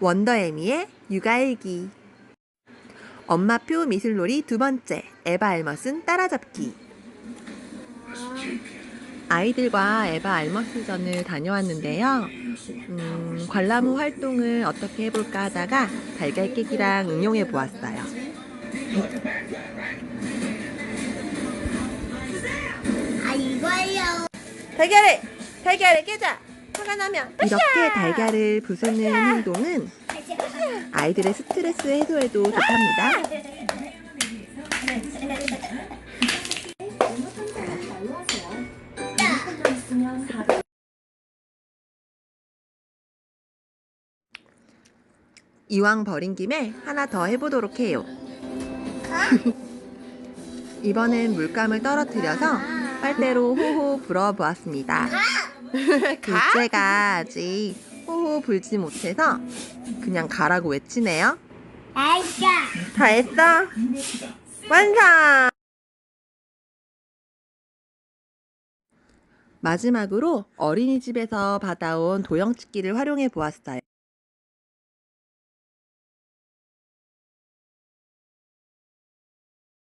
원더애미의 육아일기 엄마표 미술놀이 두 번째 에바 알머슨 따라잡기 아이들과 에바 알머스전을 다녀왔는데요. 음, 관람 후 활동을 어떻게 해볼까 하다가 달걀 깨기랑 응용해 보았어요. 아 이거요. 달걀을 달걀을 깨자. 화가 나면 이렇게 달걀을 부수는 행동은 아이들의 스트레스 해소에도 좋답니다. 이왕 버린 김에 하나 더 해보도록 해요. 이번엔 물감을 떨어뜨려서 빨대로 호호 불어보았습니다. 둘째가 아직 호호 불지 못해서 그냥 가라고 외치네요. 아이자. 다 했어? 완성! 마지막으로 어린이집에서 받아온 도형 찍기를 활용해 보았어요.